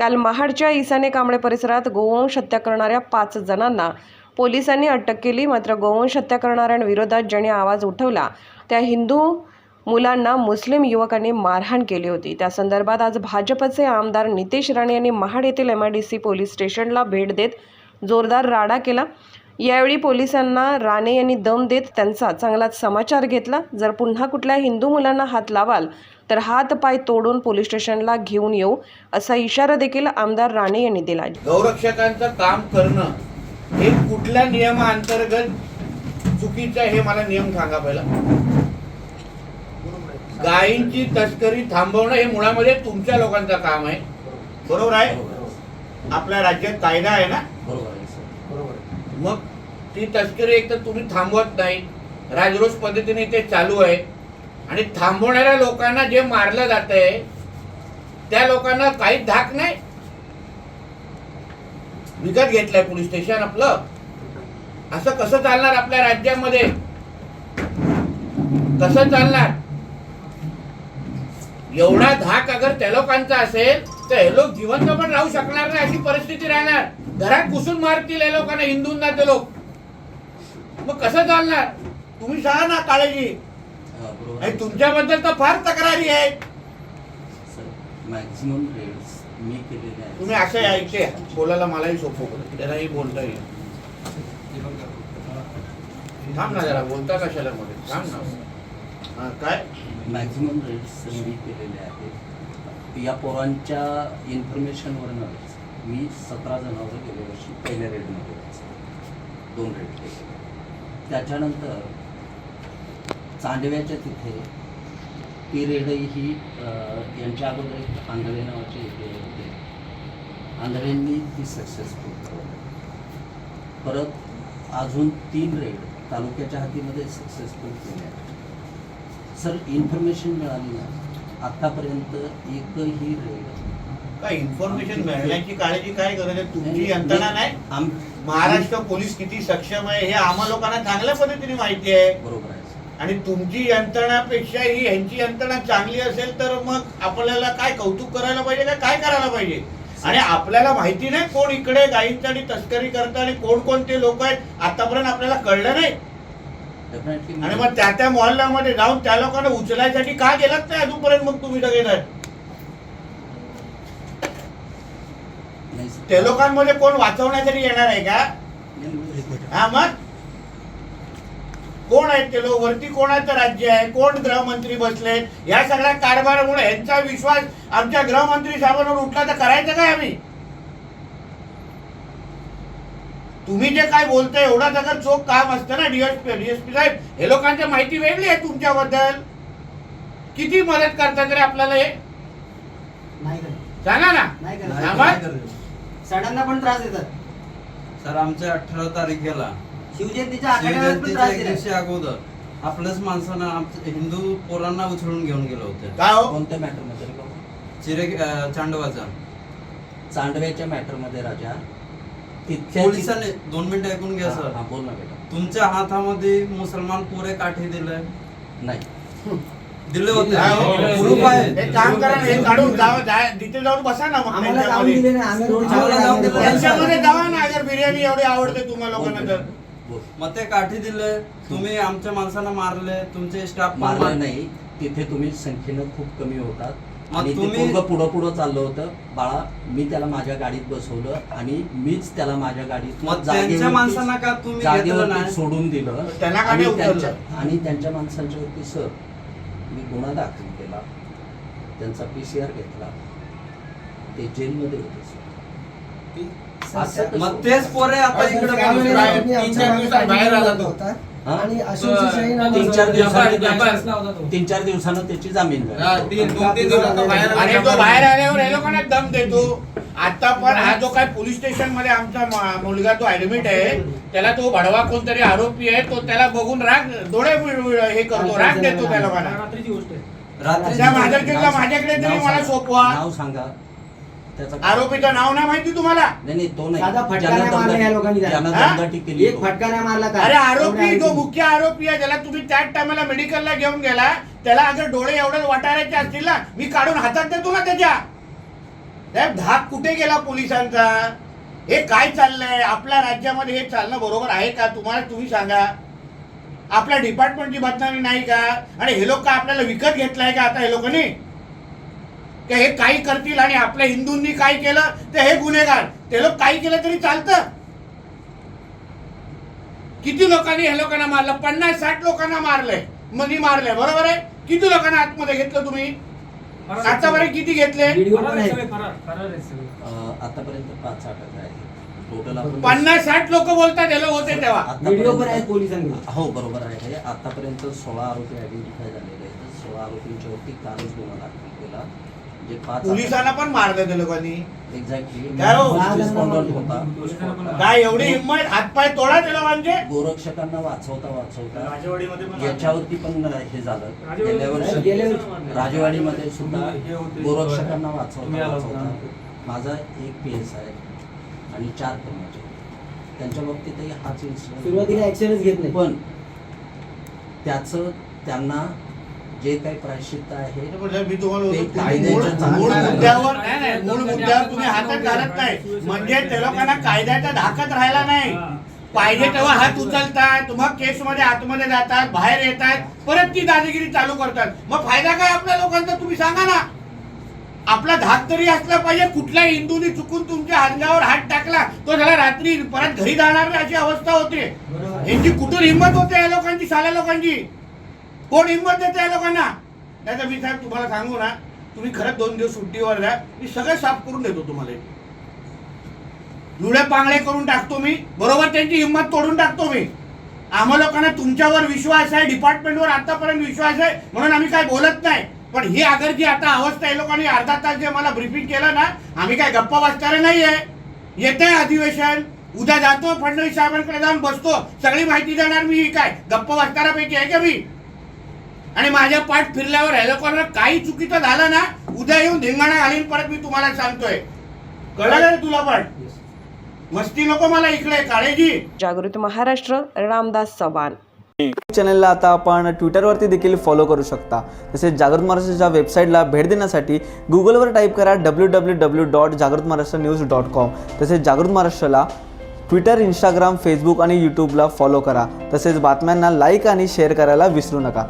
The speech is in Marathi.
काल महाडच्या ईसाने कांबळे परिसरात गोवंश हत्या करणाऱ्या पाच जणांना पोलिसांनी अटक केली. मात्र गोवंश हत्या करणाऱ्यांविरोधात ज्यांनी आवाज उठवला त्या हिंदू मुलांना मुस्लिम युवकांनी मारहाण केली होती. त्या संदर्भात आज भाजपचे आमदार नितेश राणे यांनी महाड येथील M I D C police स्टेशनला भेट देत जोरदार राडा केला. यावेळी पोलिसांना राणे यांनी दम देत त्यांचा चांगलाच समाचार घेतला. जर पुन्हा कुठल्या हिंदू मुलांना हात लावाल तर हात पाय तोडून पोलीस स्टेशनला घेऊन येऊ असा इशारा देखील आमदार राणे यांनी दिला. गौरक्षकांचं काम करणं हे कुठल्या नियमाअंतर्गत चुकीचं आहे हे मला नियम सांगा पहिला. गायींची तस्करी थांबवणं हे मुळामध्ये तुमच्या लोकांचं काम आहे. बरोबर आहे? आपल्या राज्यात कायदा आहे ना बरोबर आहे सर मग ती तस्करी एक तर तुम्ही थांबवत नाही. राजरोज पद्धतीने ते चालू आहे. आणि थांबवणाऱ्या लोकांना जे मारलं जात आहे त्या लोकांना काही धाक नाही. विकत घेतलंय पोलीस स्टेशन आपलं. असं कसं चालणार आपल्या राज्यामध्ये? कसं चालणार? एवढा धाक अगर त्या लोकांचा असेल तर हे लोक जिवंत पण राहू शकणार नाही अशी परिस्थिती राहणार. घरात घुसून मारतील हे लोकांना हिंदूंना ते लोक. मग कसं चालणार? तुम्ही सांगा ना काळजी. आणि आहे. तुमच्याबद्दल तर फार तक्रारी आहे. सर मॅक्झिमम रेड्स मी केलेले आहेत. तुम्ही असं ऐकते. बोलायला मलाही सोपं पडेल त्यालाही बोलता येईल. थांब ना जरा बोलता कशाला मध्ये थांब ना. हा, काय? मॅक्झिमम रेड्स मी केलेले आहेत. या पोरांच्या इन्फॉर्मेशनवरनंच मी सतरा जणांवर गेल्या वर्षी पहिल्या रेडमध्ये जायचं. दोन रेड केले त्याच्यानंतर चांदव्याच्या तिथे ती ही यांच्या अगोदर एक आंधळे नावाचे एक रेड होते. आंधळ्यांनी ती सक्सेसफुल करवली परत अजून तीन रेड तालुक्याच्या हातीमध्ये सक्सेसफुल केले आहेत सर इन्फॉर्मेशन मिळाली ना? आत्तापर्यंत एकही रेड काय इन्फॉर्मेशन मिळण्याची काळजी काय गरज आहे? तुमची यंत्रणा नाही? आम महाराष्ट्र पोलीस किती सक्षम आहे हे आम्हा लोकांना चांगल्या पद्धतीने माहिती आहे. बरोबर आहे. आणि तुमची यंत्रणापेक्षा ही ह्यांची यंत्रणा चांगली असेल तर मग आपल्याला काय कौतुक करायला पाहिजे का काय करायला पाहिजे? आणि आपल्याला माहिती नाही कोण इकडे गायींची तस्करी करतात आणि कोण कोणते लोक आहेत आतापर्यंत आपल्याला कळलं नाही. आणि मग त्या त्या मोहल्ल्यामध्ये जाऊन त्या लोकांना उचलायसाठी का गेलात नाही अजूनपर्यंत मग तुम्ही सगळे जण? नाही सर. ते लोकांमध्ये कोण वाचवण्यासाठी येणार आहे का? हा मग? कोण आहेत ते लोक? वरती कोणाचं राज्य आहे? कोण गृहमंत्री बसलेत या सगळ्या कारभारामुळे यांचा विश्वास आमच्या गृहमंत्री साहेबांवर उठला तर करायचं काय आम्ही? तुम्ही जे काय बोलताय एवढा जर चोख काम असतं ना डीएसपी डीएसपी साहेब? हे लोकांची माहिती वेगळी आहे तुमच्याबद्दल. किती मदत करतात रे आपल्याला हे. सांगा ना. सणांना पण त्रास देतात. सर आमच्या अठरा तारखेला शिवजयंतीच्या पण शिवजयंतीच्या त्रास एक अगोदर आपल्याच माणसानं आमच्या हिंदू पोरांना उचलून घेऊन गेलं होतं. काय हो? कोणत्या मॅटरमध्ये रे बाबा? चिरे अं, चांडवाचा. चांदव्याच्या मॅटरमध्ये राजा. तिथल्या पोलिसांनी दोन मिनिटं ऐकून घ्या हा, सर. हा, बोल ना बेटा. तुमच्या हातामध्ये मुसलमान पोरे काठी दिले नाही. दिले होते. काय हो? प्रूफ आहे. हे काम करा ना, हे काढून जावा जा- तिथे जाऊन बसा ना मग आम्हाला जाऊन त्यांच्यामध्ये. नाही आम्ही दिलं. जावा ना अगर बिर्याणी एवढी आवडते तुम्हाला लोकांना तर. मग ते काठी दिले तुम्ही आमच्या माणसांना मारले तुमचे स्टाफ मारलं नाही तिथे तुम्ही संख्येनं खूप कमी होतात. मग आणि ते तुम्ही- पोरगं पुढं पुढं चाललं होतं. बाळा मी त्याला माझ्या गाडीत बसवलं आणि मीच त्याला माझ्या गाडीत मग त्यांच्या माणसांना का तुम्ही घेतलं जागेवरती नाही? सोडून दिलं. त्यांना का आणि नाही उचललं? त्यांच्या- आणि त्यांच्या माणसांच्या वरती सर मी गुन्हा दाखल केला त्यांचा पी सी आर घेतला ते जेलमध्ये होते असं? मग तेच पोरे आता इकडे? तीन चार दिवसात बाहेर आला तो. हा? आणि तीन चार दिवसांनी तीन चार दिवसानं त्याची जामीन झाली आणि तो बाहेर आल्यावर हे लोकांना दम देतो आता पण हा जो काय पोलीस स्टेशनमध्ये आमचा मुलगा तो ऍडमिट आहे त्याला तो भडवा कोणतरी आरोपी आहे तो त्याला बघून राग डोळे हे करतो राग देतो त्या लोकांना रात्री त्या माझ्याकडे माझ्याकडे तरी मला. सोपवा नाव सांगा त्याचा आरोपीचं नाव नाही माहिती तुम्हाला नाही तो नाही त्याला. हा? एक. फटका नाही मारला अरे आरोपी जो. मुख्य आरोपी आहे ज्याला तुम्ही त्याच टायमाला मेडिकलला घेऊन गेला त्याला अगर डोळे एवढे वाटारायचे असतील ना मी काढून हातात देतो ना त्याच्या साहेब धाक कुठे गेला पोलिसांचा? हे काय चाललंय? आपल्या राज्यामध्ये हे चालणं बरोबर आहे का? तुम्हाला तुम्ही सांगा. आपल्या डिपार्टमेंटची बदनामी नाही का? आणि हे लोक का आपल्याला विकत घेतलाय का आता हे लोकांनी? का हे काही करतील आणि आपल्या हिंदूंनी काय केलं? ते हे गुन्हेगार. ते लोक काही केलं तरी चालतं. किती लोकांनी हे लोकांना मारलं? पन्नास साठ लोकांना मारलंय. मनी मारलंय. बरोबर आहे? किती लोकांना आतमध्ये घेतलं तुम्ही? आतापर्यंत किती घेतले? आतापर्यंत पाच आहे. टोटल आपण पन्नास साठ लोक बोलतात हे लोक होते तेव्हा. व्हिडिओ पण आहे आतापर्यंत- पोलिसांकडे हो बरोबर आहे. आतापर्यंत सोळा आरोपी आयडेंटिफाय झालेले आहेत. सोळा आरोपींच्या वरती कालच गुन्हा दाखल केला. पोलिसांना पण मारलं त्या लोकांनी. एक्झॅक्टली काय हो? एवढी हिंमत हातपाय तोडा लोकांचे गोरक्षकांना वाचवता वाचवता. याच्यावरती पण हे झालं. राजवाडी- गेल्या वर्षी राजवाडीमध्ये सुद्धा गोरक्षकांना वाचवता वाचवता. माझा एक पी एस आहे आणि चार कर्मचारी. त्यांच्या बाबतीतही हाच सुरुवातीला इन्सिडेंट ऍक्शनच घेत नाही. पण त्याचं त्यांना जे काही प्रायश्चित्त आहे मी तुम्हाला ते बोलतो, कायद्याच्या मूळ- चांगल्या मूळ आहे. मुद्द्यावर नाही नाही मूळ मुद्द्यावर तुम्ही हातात घालत नाही. म्हणजे त्या लोकांना कायद्याचा धाकत राहिला नाही. पाहिजे तेव्हा हात उचलतात मग केसमध्ये आतमध्ये जातात बाहेर येतात परत ती दादागिरी चालू करतात. मग फायदा काय आपल्या लोकांचा तुम्ही सांगा ना. आपला धाक तरी असला पाहिजे कुठल्या हिंदूने चुकून तुमच्या हांगावर हात टाकला तो झाला रात्री परत घरी जाणार नाही अशी अवस्था होते. यांची कुठून हिंमत होते या लोकांची साल्या लोकांची? कोण हिंमत देते या लोकांना? नाही तर मी साहेब तुम्हाला सांगू ना तुम्ही खरंच दोन दिवस सुट्टीवर द्या मी सगळं साफ करून देतो तुम्हाला. जुळे पांगळे करून टाकतो मी बरोबर त्यांची हिंमत तोडून टाकतो मी. आम्हा लोकांना तुमच्यावर विश्वास आहे डिपार्टमेंटवर आतापर्यंत विश्वास आहे म्हणून आम्ही काय बोलत नाही. पण ही अगर जी आता अवस्था आहे लोकांनी अर्धा तास जे मला ब्रिफिंग केलं ना आम्ही काय गप्पा वाचणारे नाही आहे येत आहे अधिवेशन उद्या जातो फडणवीस साहेबांकडे जाऊन बसतो. सगळी माहिती देणार मी काय? गप्पा वाचणाऱ्यापैकी आहे का मी? आणि माझ्या पाठ फिरल्यावर ह्या लोकांना काही चुकीचं झालं ना उद्या येऊन धिंगाणा घालीन परत मी तुम्हाला सांगतोय. कळलं तुला पण मस्ती नको मला इकडे काळेजी. जागृत महाराष्ट्र रामदास चव्हाण. चॅनलला आता आपण ट्विटरवरती देखील फॉलो करू शकता. तसेच जागृत महाराष्ट्राच्या वेबसाईटला भेट देण्यासाठी गुगलवर टाईप करा डब्ल्यू डब्ल्यू डब्ल्यू डॉट जागृत महाराष्ट्र न्यूज डॉट कॉम तसेच जागृत महाराष्ट्राला ट्विटर इंस्टाग्राम फेसबुक आणि यूट्यूबला फॉलो करा. तसेच बातम्यांना लाईक आणि शेअर करायला विसरू नका.